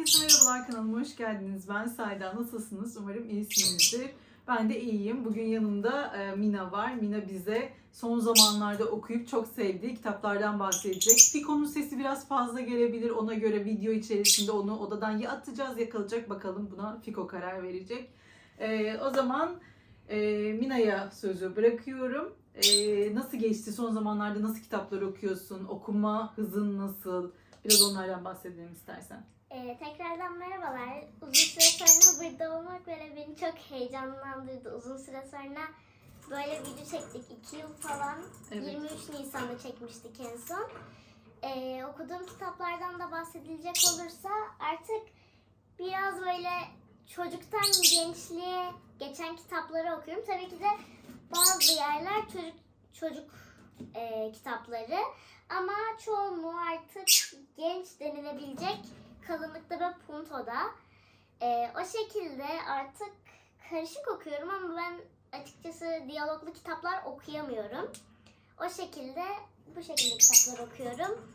Herkese merhabalar kanalıma hoş geldiniz. Ben Sayda. Nasılsınız? Umarım iyisinizdir. Ben de iyiyim. Bugün yanımda e, Mina var. Mina bize son zamanlarda okuyup çok sevdiği kitaplardan bahsedecek. Fiko'nun sesi biraz fazla gelebilir. Ona göre video içerisinde onu odadan ya atacağız ya kalacak. Bakalım buna Fiko karar verecek. E, o zaman e, Mina'ya sözü bırakıyorum. Nasıl geçti? Son zamanlarda nasıl kitaplar okuyorsun? Okuma hızın nasıl? Biraz onlardan bahsedelim istersen. Ee, tekrardan merhabalar. Uzun süre sonra burada olmak böyle beni çok heyecanlandırdı. Uzun süre sonra böyle video çektik. 2 yıl falan. Evet. 23 Nisan'da çekmiştik en son. Ee, okuduğum kitaplardan da bahsedilecek olursa artık biraz böyle çocuktan gençliğe geçen kitapları okuyorum. Tabii ki de bazı yerler çocuk çocuk e, kitapları ama çoğunluğu artık genç denilebilecek kalınlıkta ve puntoda. Ee, o şekilde artık karışık okuyorum ama ben açıkçası diyaloglu kitaplar okuyamıyorum. O şekilde bu şekilde kitaplar okuyorum.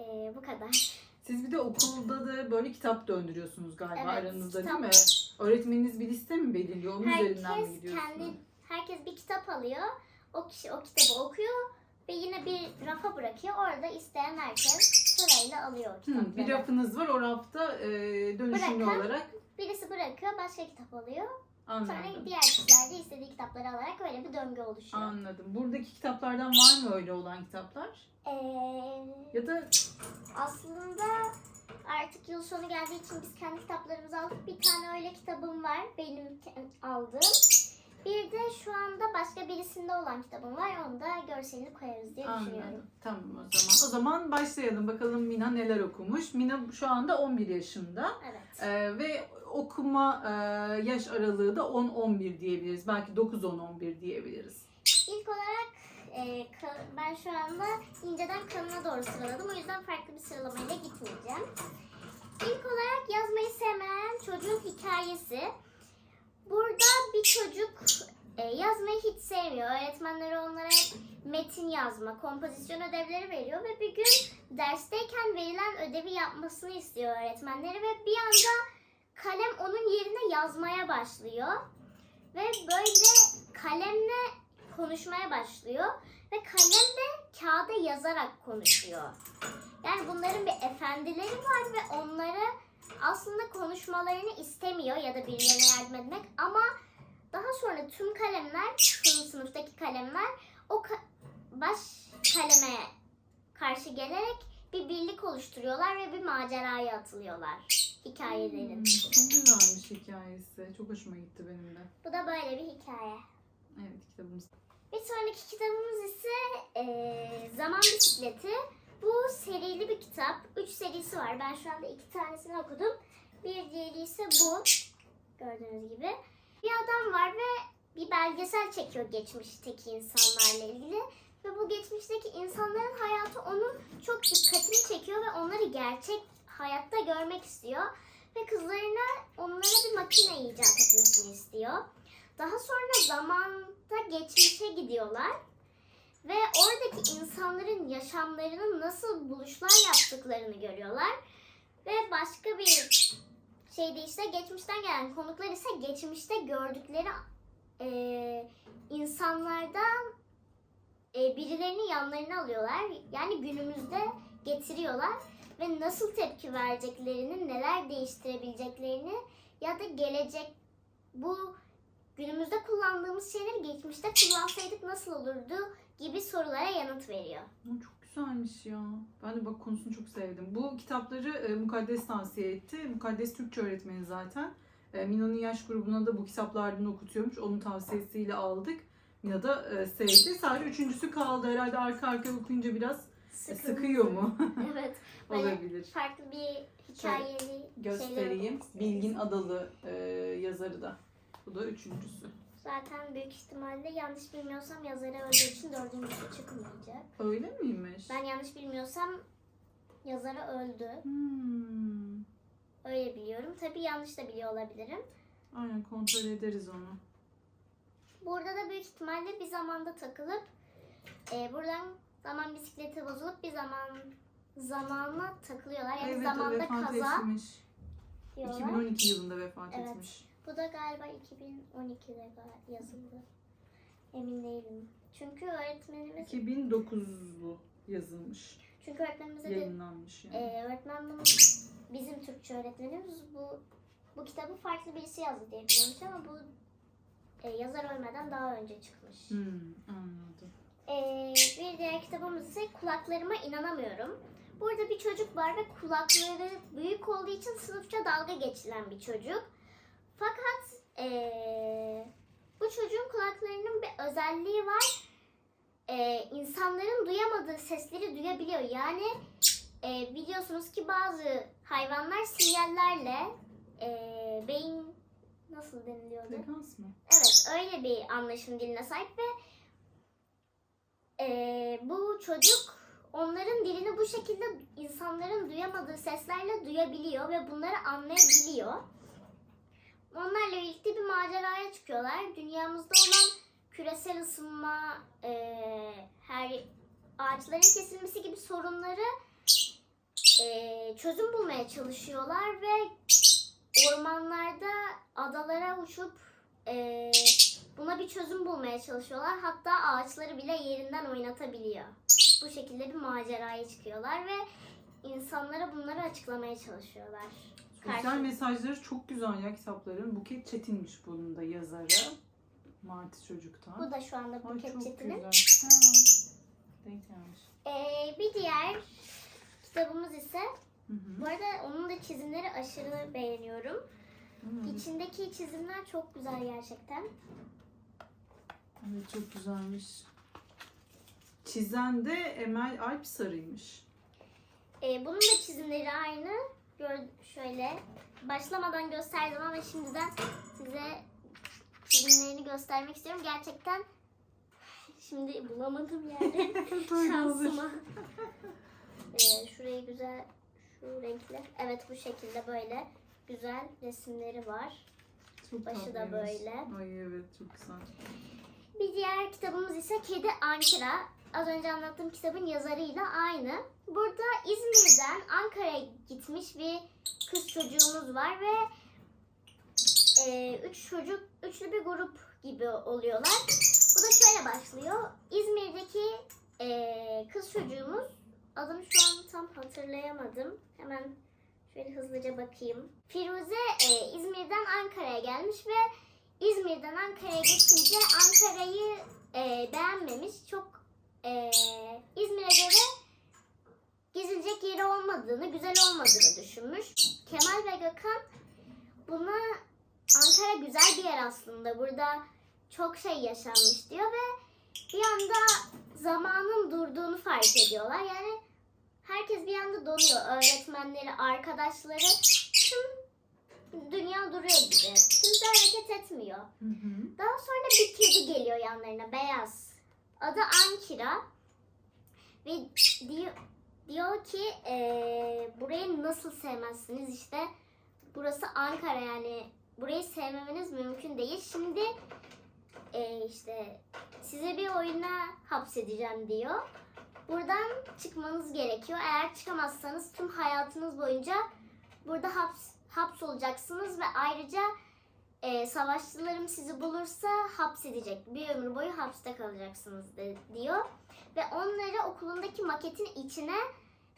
Ee, bu kadar. Siz bir de okulda da böyle kitap döndürüyorsunuz galiba Evet, aranızda kitap- değil mi? Öğretmeniniz bir liste mi belirliyor? Onun üzerinden mi Herkes gidiyorsunuz? kendi herkes bir kitap alıyor. O kişi o kitabı okuyor ve yine bir rafa bırakıyor. Orada isteyen herkes sırayla alıyor o Hı, kitapları. bir rafınız var. O rafta e, dönüşümlü Bırakan- olarak Birisi bırakıyor, başka kitap alıyor. Sonra anladım. diğer kişiler de istediği kitapları alarak böyle bir döngü oluşuyor. Anladım. Buradaki kitaplardan var mı öyle olan kitaplar? Ee, Ya da aslında artık yıl sonu geldiği için biz kendi kitaplarımızı aldık. Bir tane öyle kitabım var benim aldığım. Bir de şu anda başka birisinde olan kitabım var. Onu da görselini koyarız diye düşünüyorum. anladım. Tamam o zaman. O zaman başlayalım. Bakalım Mina neler okumuş. Mina şu anda 11 yaşında. Evet. E, ve okuma e, yaş aralığı da 10-11 diyebiliriz. Belki 9-10-11 diyebiliriz. İlk olarak e, ben şu anda inceden kanına doğru sıraladım. O yüzden farklı bir sıralamayla gitmeyeceğim. İlk olarak yazmayı sevmeyen çocuğun hikayesi. Burada bir çocuk e, yazmayı hiç sevmiyor. Öğretmenleri onlara hep metin yazma, kompozisyon ödevleri veriyor ve bir gün dersteyken verilen ödevi yapmasını istiyor öğretmenleri ve bir anda kalem onun yerine yazmaya başlıyor. Ve böyle kalemle konuşmaya başlıyor ve kalem de kağıda yazarak konuşuyor. Yani bunların bir efendileri var ve onları aslında konuşmalarını istemiyor ya da birilerine yardım etmek ama daha sonra tüm kalemler, tüm sınıftaki kalemler o ka- baş kaleme karşı gelerek bir birlik oluşturuyorlar ve bir maceraya atılıyorlar hikayelerin. Hmm, çok güzelmiş hikayesi. Çok hoşuma gitti benim de. Bu da böyle bir hikaye. Evet kitabımız. Bir sonraki kitabımız ise eee, Zaman Bisikleti. Bu serili bir kitap. Üç serisi var. Ben şu anda iki tanesini okudum. Bir diğeri ise bu. Gördüğünüz gibi. Bir adam var ve bir belgesel çekiyor geçmişteki insanlarla ilgili. Ve bu geçmişteki insanların hayatı onun çok dikkatini çekiyor ve onları gerçek hayatta görmek istiyor. Ve kızlarına onlara bir makine icat etmesini istiyor. Daha sonra zamanda geçmişe gidiyorlar. Ve oradaki insanların yaşamlarının nasıl buluşlar yaptıklarını görüyorlar. Ve başka bir şeyde işte geçmişten gelen konuklar ise geçmişte gördükleri eee, insanlardan eee, birilerini yanlarına alıyorlar. Yani günümüzde getiriyorlar ve nasıl tepki vereceklerini, neler değiştirebileceklerini ya da gelecek bu günümüzde kullandığımız şeyleri geçmişte kullansaydık nasıl olurdu gibi sorulara yanıt veriyor. Aa, Çok güzelmiş ya. Ben de bak konusunu çok sevdim. Bu kitapları e, Mukaddes tavsiye etti. Mukaddes Türkçe öğretmeni zaten. E, Mina'nın yaş grubuna da bu kitaplardan okutuyormuş. Onun tavsiyesiyle aldık. Mina da e, sevdi. Sadece üçüncüsü kaldı. Herhalde arka arkaya okuyunca biraz e, Sıkıntı. sıkıyor mu? evet. Böyle Olabilir. farklı bir hikayeli şeyler Göstereyim. Bilgin. Adalı e, yazarı da. Bu da üçüncüsü. Zaten büyük ihtimalle yanlış bilmiyorsam yazarı öldüğü için dördüncüsü çıkmayacak. Öyle miymiş? Ben yanlış bilmiyorsam yazarı öldü. Hmm. Öyle biliyorum. Tabii yanlış da biliyor olabilirim. Aynen kontrol ederiz onu. Burada da büyük ihtimalle bir zamanda takılıp e, buradan zaman bisikleti bozulup bir zaman zamana takılıyorlar. Yani zamanda vefat kaza etmiş. diyorlar. 2012 yılında vefat Evet. etmiş. Bu da galiba 2012'de gal- yazıldı. Emin değilim. Çünkü öğretmenimiz 2009'lu yazılmış. çünkü öğretmenimize de Yayınlanmış yani. e, öğretmen bunu bizim Türkçe öğretmenimiz bu bu kitabı farklı birisi yazdı diye biliyormuş ama bu e, yazar ölmeden daha önce çıkmış. Hmm, anladım. Ee, bir diğer kitabımız ise Kulaklarıma inanamıyorum. Burada bir çocuk var ve kulakları büyük olduğu için sınıfça dalga geçilen bir çocuk. Fakat ee, bu çocuğun kulaklarının bir özelliği var. Ee, insanların duyamadığı sesleri duyabiliyor. Yani ee, biliyorsunuz ki bazı hayvanlar sinyallerle ee, beyin nasıl deniliyordu? Frekans mı? Evet öyle bir anlaşım diline sahip ve eee, bu çocuk onların dilini bu şekilde insanların duyamadığı seslerle duyabiliyor ve bunları anlayabiliyor. Onlarla birlikte bir maceraya çıkıyorlar. Dünyamızda olan küresel ısınma, eee, her ağaçların kesilmesi gibi sorunları eee, çözüm bulmaya çalışıyorlar ve ormanlarda adalara uçup eee, buna bir çözüm bulmaya çalışıyorlar. Hatta ağaçları bile yerinden oynatabiliyor. Bu şekilde bir maceraya çıkıyorlar ve insanlara bunları açıklamaya çalışıyorlar. Sosyal Karşı- mesajları çok güzel ya kitapların. Buket Çetin'miş bunun da yazarı. Martı Çocuk'tan. Bu da şu anda Ay Buket çok Çetin'in. güzel. Ha, denk gelmiş. Eee, bir diğer kitabımız ise Hı hı. bu arada onun da çizimleri aşırı beğeniyorum. Hmm, İçindeki çizimler çok güzel gerçekten. Evet çok güzelmiş. Çizen de Emel Alp Sarı'ymış. Ee, bunun da çizimleri aynı. Gör, şöyle başlamadan gösterdim ama şimdiden size çizimlerini göstermek istiyorum. Gerçekten şimdi bulamadım yani şansıma. Ee, şurayı güzel şu renkli. Evet bu şekilde böyle güzel resimleri var. Çok Başı da böyle. Ay evet çok güzel. Bir diğer kitabımız ise Kedi Ankara. Az önce anlattığım kitabın yazarıyla aynı. Burada İzmir'den Ankara'ya gitmiş bir kız çocuğumuz var ve e, üç çocuk, üçlü bir grup gibi oluyorlar. Bu da şöyle başlıyor. İzmir'deki e, kız çocuğumuz, adını şu an tam hatırlayamadım. Hemen şöyle hızlıca bakayım. Firuze e, İzmir'den Ankara'ya gelmiş ve İzmir'den Ankara'ya geçince Ankara'yı e, beğenmemiş. Çok e, İzmir'e göre gezilecek yeri olmadığını, güzel olmadığını düşünmüş. Kemal ve Gökhan buna Ankara güzel bir yer aslında. Burada çok şey yaşanmış diyor ve bir anda zamanın durduğunu fark ediyorlar. Yani herkes bir anda donuyor. Öğretmenleri, arkadaşları tüm dünya duruyor gibi. Kimse hareket etmiyor. Hı hı. Daha sonra bir kedi geliyor yanlarına beyaz. Adı Ankira. Ve diyor, diyor ki eee, burayı nasıl sevmezsiniz işte. Burası Ankara yani burayı sevmemeniz mümkün değil. Şimdi eee, işte size bir oyuna hapsedeceğim diyor. Buradan çıkmanız gerekiyor. Eğer çıkamazsanız tüm hayatınız boyunca burada haps, hapsolacaksınız ve ayrıca e, savaşçılarım sizi bulursa hapsedecek. Bir ömür boyu hapiste kalacaksınız de, diyor. Ve onları okulundaki maketin içine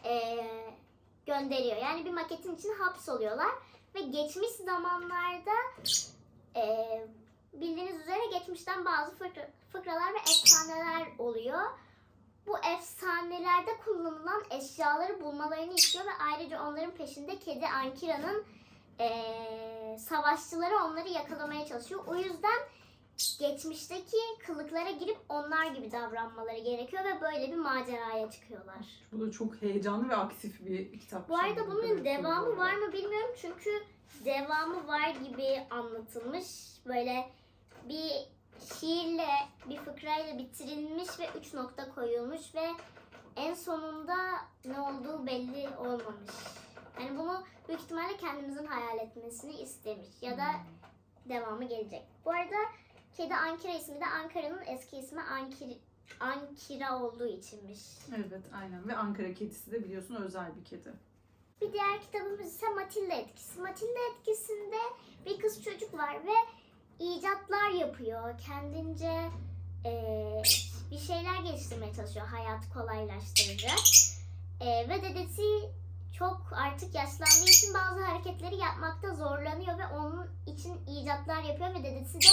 e, gönderiyor. Yani bir maketin içine hapsoluyorlar. Ve geçmiş zamanlarda e, bildiğiniz üzere geçmişten bazı fıkra- fıkralar ve efsaneler oluyor. Bu efsanelerde kullanılan eşyaları bulmalarını istiyor ve ayrıca onların peşinde kedi Ankira'nın eee, savaşçıları onları yakalamaya çalışıyor. O yüzden geçmişteki kılıklara girip onlar gibi davranmaları gerekiyor ve böyle bir maceraya çıkıyorlar. Bu da çok heyecanlı ve aktif bir kitap. Bu arada bunun devamı var mı bilmiyorum çünkü devamı var gibi anlatılmış. Böyle bir şiirle, bir fıkrayla bitirilmiş ve üç nokta koyulmuş ve en sonunda ne olduğu belli olmamış. Yani bunu büyük ihtimalle kendimizin hayal etmesini istemiş ya da Hmm. devamı gelecek. Bu arada kedi Ankara ismi de Ankara'nın eski ismi Ankir Ankira olduğu içinmiş. Evet aynen ve Ankara kedisi de biliyorsun özel bir kedi. Bir diğer kitabımız ise Matilda etkisi. Matilda etkisinde bir kız çocuk var ve icatlar yapıyor. Kendince eee, bir şeyler geliştirmeye çalışıyor. Hayatı kolaylaştıracak. Eee, ve dedesi çok artık yaşlandığı için bazı hareketleri yapmakta zorlanıyor ve onun için icatlar yapıyor ve dedesi de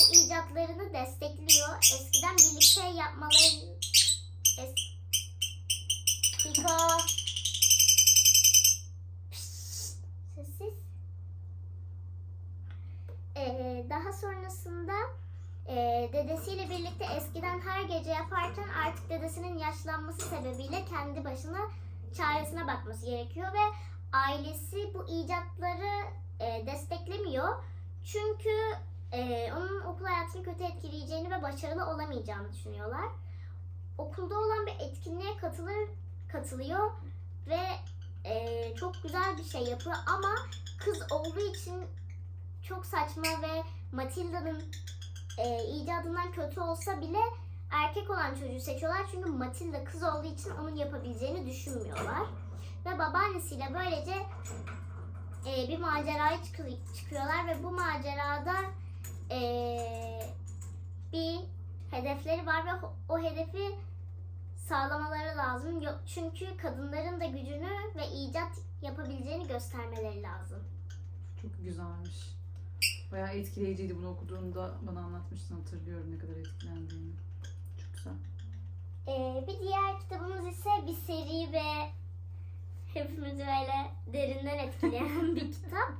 bu icatlarını destekliyor. Eskiden birlikte yapmaları... Es... Piko... Sessiz. Ee, daha sonrasında e, dedesiyle birlikte eskiden her gece yaparken artık dedesinin yaşlanması sebebiyle kendi başına çaresine bakması gerekiyor ve ailesi bu icatları e, desteklemiyor. Çünkü e, onun okul hayatını kötü etkileyeceğini ve başarılı olamayacağını düşünüyorlar. Okulda olan bir etkinliğe katılır katılıyor ve e, çok güzel bir şey yapıyor ama kız olduğu için çok saçma ve Matilda'nın e, icadından kötü olsa bile erkek olan çocuğu seçiyorlar çünkü Matilda kız olduğu için onun yapabileceğini düşünmüyorlar. Ve babaannesiyle böylece e, bir maceraya çıkı- çıkıyorlar ve bu macerada e, bir hedefleri var ve o hedefi sağlamaları lazım. Çünkü kadınların da gücünü ve icat yapabileceğini göstermeleri lazım. Çok güzelmiş. Bayağı etkileyiciydi bunu okuduğunda bana anlatmıştın hatırlıyorum ne kadar etkilendiğini. Güzel. Ee, bir diğer kitabımız ise bir seri ve hepimizi böyle derinden etkileyen bir kitap.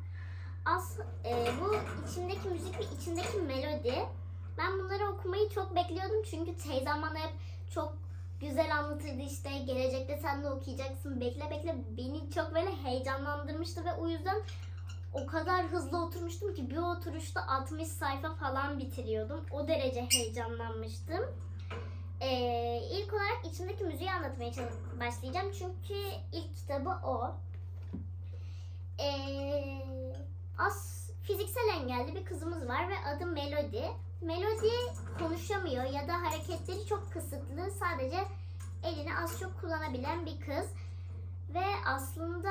As, e, bu içindeki müzik ve içindeki melodi. Ben bunları okumayı çok bekliyordum çünkü teyzem bana hep çok güzel anlatırdı işte gelecekte sen de okuyacaksın bekle bekle beni çok böyle heyecanlandırmıştı ve o yüzden o kadar hızlı oturmuştum ki bir oturuşta 60 sayfa falan bitiriyordum. O derece heyecanlanmıştım. Ee, ilk olarak içindeki müziği anlatmaya çalış- başlayacağım çünkü ilk kitabı o. Ee, az fiziksel engelli bir kızımız var ve adı Melody. Melody konuşamıyor ya da hareketleri çok kısıtlı. Sadece elini az çok kullanabilen bir kız ve aslında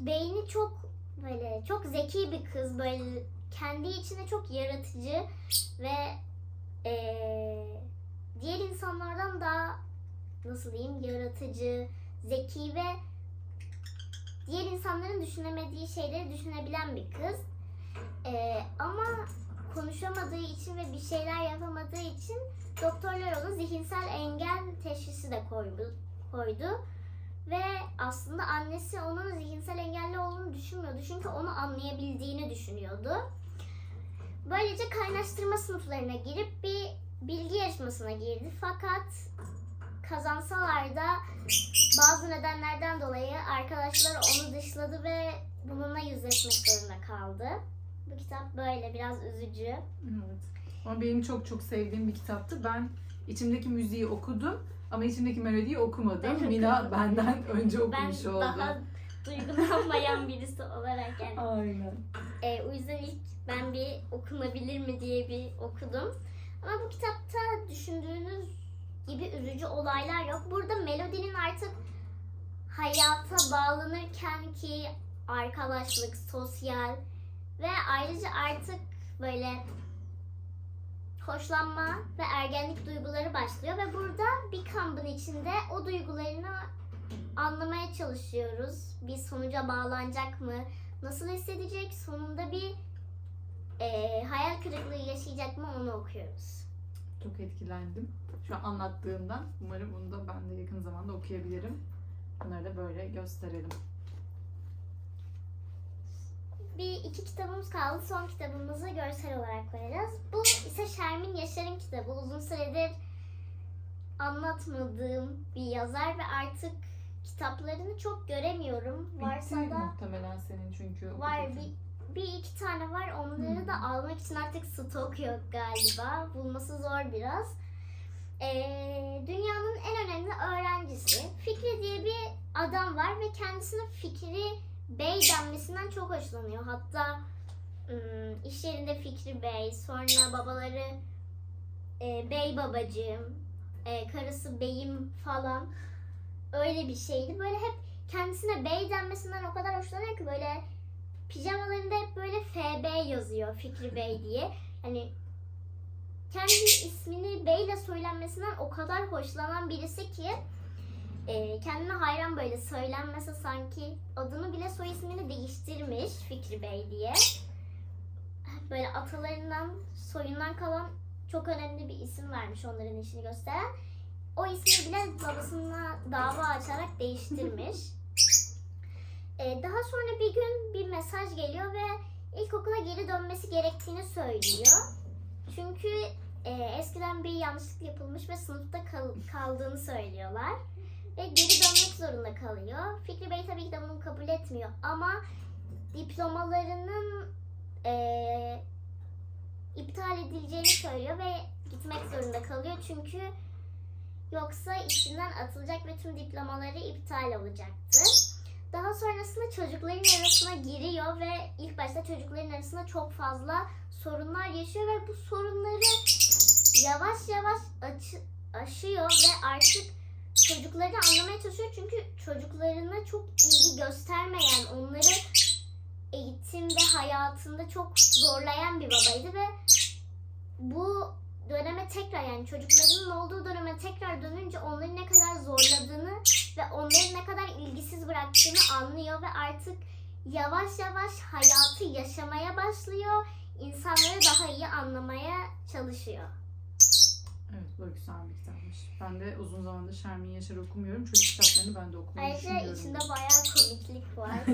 beyni çok böyle çok zeki bir kız böyle kendi içinde çok yaratıcı ve eee, diğer insanlardan daha nasıl diyeyim yaratıcı, zeki ve diğer insanların düşünemediği şeyleri düşünebilen bir kız. Eee, ama konuşamadığı için ve bir şeyler yapamadığı için doktorlar ona zihinsel engel teşhisi de koydu. koydu. Ve aslında annesi onun zihinsel engelli olduğunu düşünmüyordu. Çünkü onu anlayabildiğini düşünüyordu. Böylece kaynaştırma sınıflarına girip bir bilgi yarışmasına girdi. Fakat kazansalar da bazı nedenlerden dolayı arkadaşları onu dışladı ve bununla yüzleşmek zorunda kaldı. Bu kitap böyle biraz üzücü. Evet. Ama benim çok çok sevdiğim bir kitaptı. Ben içimdeki müziği okudum ama içimdeki melodiyi okumadım. Ben Mina okumadım. benden önce Ben okumuş oldu. daha duygulanmayan birisi olarak yani. Aynen. E, o yüzden ilk ben bir okunabilir mi diye bir okudum. Ama bu kitapta düşündüğünüz gibi üzücü olaylar yok. Burada Melody'nin artık hayata bağlanırken ki arkadaşlık, sosyal ve ayrıca artık böyle hoşlanma ve ergenlik duyguları başlıyor ve burada bir kampın içinde o duygularını anlamaya çalışıyoruz. Bir sonuca bağlanacak mı? Nasıl hissedecek? Sonunda bir e, hayal kırıklığı yaşayacak mı onu okuyoruz. Çok etkilendim. Şu an anlattığından. Umarım bunu da ben de yakın zamanda okuyabilirim. Bunları da böyle gösterelim. Bir iki kitabımız kaldı. Son kitabımızı görsel olarak koyacağız. Bu ise Şermin Yaşar'ın kitabı. Uzun süredir anlatmadığım bir yazar ve artık kitaplarını çok göremiyorum. Varsa Bitti da muhtemelen senin çünkü. var bir, bir iki tane var. Onları da almak için artık stok yok galiba. Bulması zor biraz. Ee, dünyanın en önemli öğrencisi. Fikri diye bir adam var ve kendisine Fikri Bey denmesinden çok hoşlanıyor. Hatta ım, iş yerinde Fikri Bey, sonra babaları e, Bey babacığım, e, karısı beyim falan öyle bir şeydi. Böyle hep kendisine bey denmesinden o kadar hoşlanıyor ki böyle pijamalarında hep böyle FB yazıyor Fikri Bey diye. Hani kendi ismini beyle söylenmesinden o kadar hoşlanan birisi ki e, kendine hayran böyle söylenmese sanki adını bile soy ismini değiştirmiş Fikri Bey diye. Böyle atalarından soyundan kalan çok önemli bir isim vermiş onların işini gösteren. O ismi bile babasına dava açarak değiştirmiş. Ee, daha sonra bir gün bir mesaj geliyor ve ilkokula geri dönmesi gerektiğini söylüyor. Çünkü e, eskiden bir yanlışlık yapılmış ve sınıfta kal- kaldığını söylüyorlar. Ve geri dönmek zorunda kalıyor. Fikri Bey tabii ki de bunu kabul etmiyor ama diplomalarının e, iptal edileceğini söylüyor ve gitmek zorunda kalıyor çünkü yoksa işinden atılacak ve tüm diplomaları iptal olacaktı. Daha sonrasında çocukların arasına giriyor ve ilk başta çocukların arasında çok fazla sorunlar yaşıyor ve bu sorunları yavaş yavaş açı- aşıyor ve artık çocukları anlamaya çalışıyor. Çünkü çocuklarına çok ilgi göstermeyen, onları eğitimde, hayatında çok zorlayan bir babaydı ve bu döneme tekrar yani çocuklarının olduğu döneme tekrar dönünce onları ne kadar zorladığını ve onları ne kadar ilgisiz bıraktığını anlıyor ve artık yavaş yavaş hayatı yaşamaya başlıyor. İnsanları daha iyi anlamaya çalışıyor. Evet bu güzel bir kitapmış. Ben de uzun zamandır Şermin Yaşar okumuyorum. Çocuk kitaplarını ben de okumayı Ayrıca içinde bayağı komiklik var.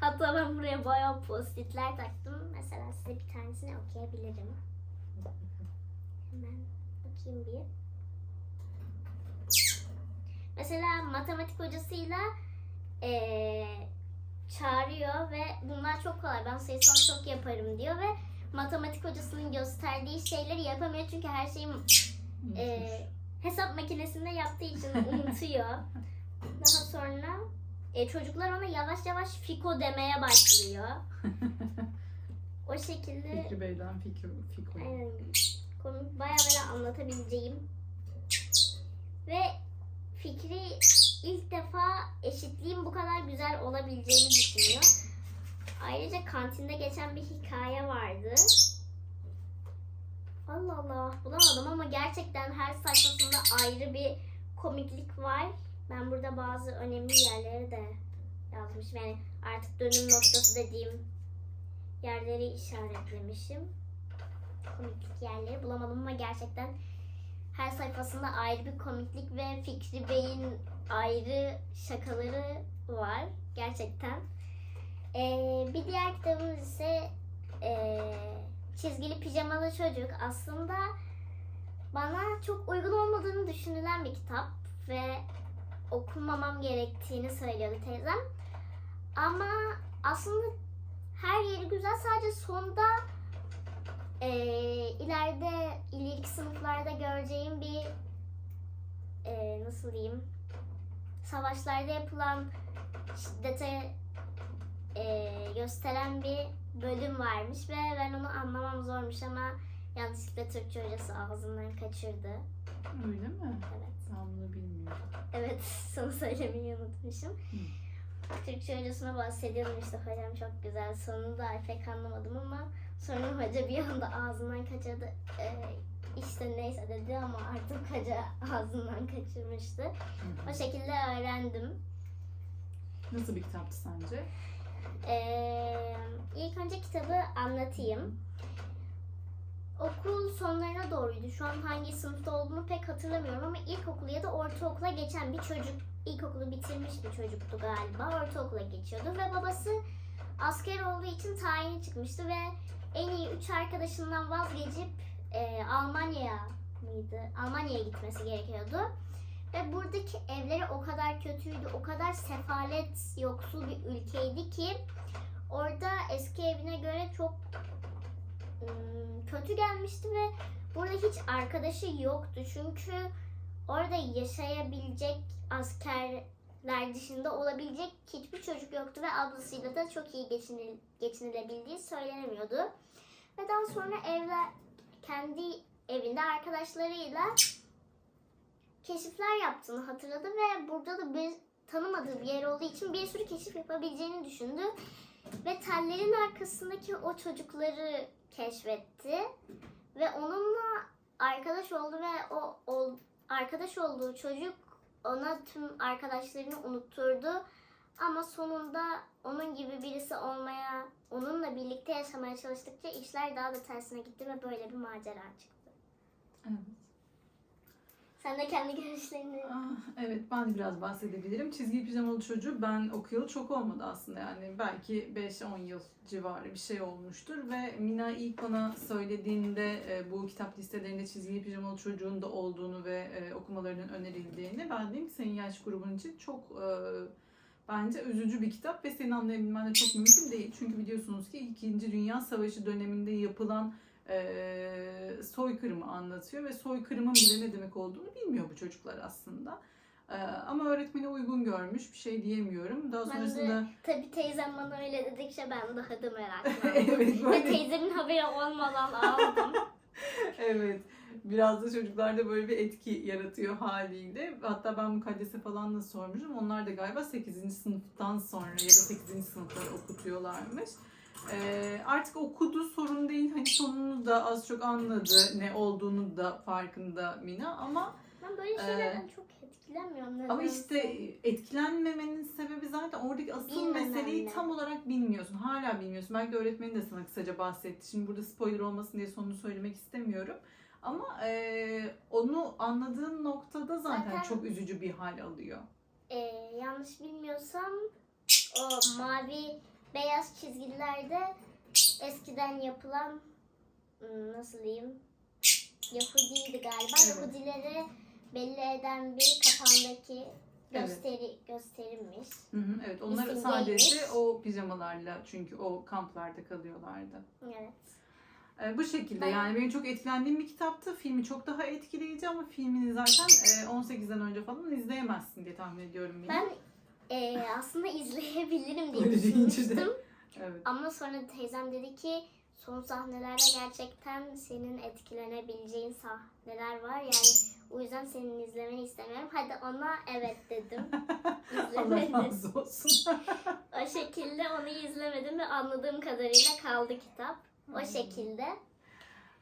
Hatta ben buraya bayağı postitler taktım. Mesela size bir tanesini okuyabilirim. Hemen bakayım bir. Mesela matematik hocasıyla eee, çağırıyor ve bunlar çok kolay. Ben sayısal çok yaparım diyor ve matematik hocasının gösterdiği şeyleri yapamıyor çünkü her şeyi eee, hesap makinesinde yaptığı için unutuyor. Daha sonra e, çocuklar ona yavaş yavaş Fiko demeye başlıyor. O şekilde Fikri Bey'den Fikri, Fikri. aynen, komik bayağı böyle anlatabileceğim. Ve Fikri ilk defa eşitliğin bu kadar güzel olabileceğini düşünüyor. Ayrıca kantinde geçen bir hikaye vardı. Allah Allah bulamadım ama gerçekten her sayfasında ayrı bir komiklik var. Ben burada bazı önemli yerleri de yazmışım. Yani artık dönüm noktası dediğim yerleri işaretlemişim. Komiklik yerleri bulamadım ama gerçekten her sayfasında ayrı bir komiklik ve Fikri Bey'in ayrı şakaları var. Gerçekten. Ee, bir diğer kitabımız ise ee, Çizgili Pijamalı Çocuk. Aslında bana çok uygun olmadığını düşünülen bir kitap ve okumamam gerektiğini söylüyordu teyzem. Ama aslında her yeri güzel sadece sonda eee ileride ileriki sınıflarda göreceğim bir eee, nasıl diyeyim savaşlarda yapılan şiddete eee, gösteren bir bölüm varmış ve ben onu anlamam zormuş ama yanlışlıkla Türkçe hocası ağzından kaçırdı. Öyle mi? Evet. Ben bunu bilmiyorum. Evet, sana söylemeyi unutmuşum. Türkçe hocasına bahsediyordum işte hocam çok güzel. Sonunda pek anlamadım ama sonra hoca bir anda ağzından kaçırdı. Ee, işte neyse dedi ama artık hoca ağzından kaçırmıştı. Hı O şekilde öğrendim. Nasıl bir kitaptı sence? Ee, ilk önce kitabı anlatayım. Okul sonlarına doğruydu. Şu an hangi sınıfta olduğunu pek hatırlamıyorum ama ilkokulu ya da ortaokula geçen bir çocuk, ilkokulu bitirmiş bir çocuktu galiba. Ortaokula geçiyordu ve babası asker olduğu için tayini çıkmıştı ve en iyi üç arkadaşından vazgeçip e, Almanya'ya mıydı? Almanya'ya gitmesi gerekiyordu. Ve buradaki evleri o kadar kötüydü, o kadar sefalet, yoksul bir ülkeydi ki orada eski evine göre çok ım, kötü gelmişti ve burada hiç arkadaşı yoktu. Çünkü orada yaşayabilecek askerler dışında olabilecek hiçbir çocuk yoktu ve ablasıyla da çok iyi geçinil, geçinilebildiği söylenemiyordu. Ve daha sonra evler kendi evinde arkadaşlarıyla keşifler yaptığını hatırladı ve burada da bir tanımadığı bir yer olduğu için bir sürü keşif yapabileceğini düşündü. Ve tellerin arkasındaki o çocukları keşfetti. Ve onunla arkadaş oldu ve o ol- arkadaş olduğu çocuk ona tüm arkadaşlarını unutturdu. Ama sonunda onun gibi birisi olmaya, onunla birlikte yaşamaya çalıştıkça işler daha da tersine gitti ve böyle bir macera çıktı. Evet. Sen de kendi görüşlerini... Ah, evet ben biraz bahsedebilirim. Çizgi pijamalı çocuğu ben okuyalı çok olmadı aslında yani belki 5-10 yıl civarı bir şey olmuştur ve Mina ilk bana söylediğinde e, bu kitap listelerinde çizgi pijamalı çocuğun da olduğunu ve e, okumalarının önerildiğini ben dedim ki senin yaş grubun için çok e, bence üzücü bir kitap ve senin anlayabilmen de çok mümkün değil. Çünkü biliyorsunuz ki 2. Dünya Savaşı döneminde yapılan e, soykırımı anlatıyor ve soykırımın bile ne demek olduğunu bilmiyor bu çocuklar aslında. E, ama öğretmeni uygun görmüş bir şey diyemiyorum. Daha Ben de- sonrasında Tabii teyzem bana öyle dedikçe ben daha da meraklandım. evet Ve böyle teyzemin haberi olmadan ağladım. evet biraz da çocuklarda böyle bir etki yaratıyor haliyle. Hatta ben mukaddese falan da sormuşum. Onlar da galiba 8. sınıftan sonra ya da 8. sınıfları okutuyorlarmış. Ee, artık okudu sorun değil. Hani sonunu da az çok anladı. Ne olduğunu da farkında Mina ama Ben böyle şeylerden çok etkilenmiyorum. Ama nedense. işte etkilenmemenin sebebi zaten oradaki asıl Bilmemenle. meseleyi tam olarak bilmiyorsun. Hala bilmiyorsun. Belki öğretmenin de sana kısaca bahsetti. Şimdi burada spoiler olmasın diye sonunu söylemek istemiyorum. Ama eee, onu anladığın noktada zaten, Zaten- çok üzücü bir hal alıyor. Ee, yanlış bilmiyorsam o mavi beyaz çizgilerde eskiden yapılan hmm, nasıl diyeyim Yahudiydi galiba. Evet. Yahudileri belli eden bir kapandaki Evet. gösteri gösterilmiş. Hı hı, evet onlar İsim sadece değilmiş. o pijamalarla çünkü o kamplarda kalıyorlardı. Evet. Ee, bu şekilde Ben- yani benim çok etkilendiğim bir kitaptı. Filmi çok daha etkileyici ama filmini zaten e, 18'den önce falan izleyemezsin diye tahmin ediyorum. Mina. Ben e, aslında izleyebilirim diye Öyle deyince de. düşünmüştüm. Evet. Ama sonra teyzem dedi ki son sahnelerde gerçekten senin etkilenebileceğin sahneler var. Yani o yüzden senin izlemeni istemiyorum. Hadi ona evet dedim. Allah İzlemedim. razı olsun. o şekilde onu izlemedim ve anladığım kadarıyla kaldı kitap. O şekilde.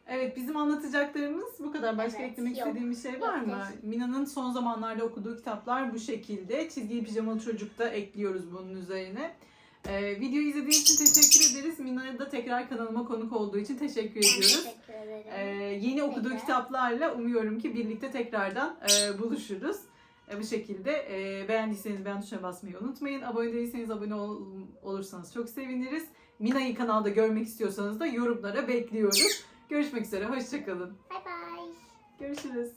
Evet bizim anlatacaklarımız bu kadar. Başka Evet, eklemek yok. istediğim bir şey var Yok, mı? Mina'nın son zamanlarda okuduğu kitaplar bu şekilde. Çizgili Pijamalı Çocuk da ekliyoruz bunun üzerine. Ee, videoyu izlediğiniz için teşekkür ederiz. Mina'ya da tekrar kanalıma konuk olduğu için teşekkür ediyoruz. teşekkür ederim. Ee, yeni okuduğu Tekrar. kitaplarla umuyorum ki birlikte tekrardan e, buluşuruz. E, bu şekilde e, beğendiyseniz beğen tuşuna basmayı unutmayın. Abone değilseniz abone ol- olursanız çok seviniriz. Mina'yı kanalda görmek istiyorsanız da yorumlara bekliyoruz. Görüşmek üzere, hoşçakalın. Bye bye. Görüşürüz.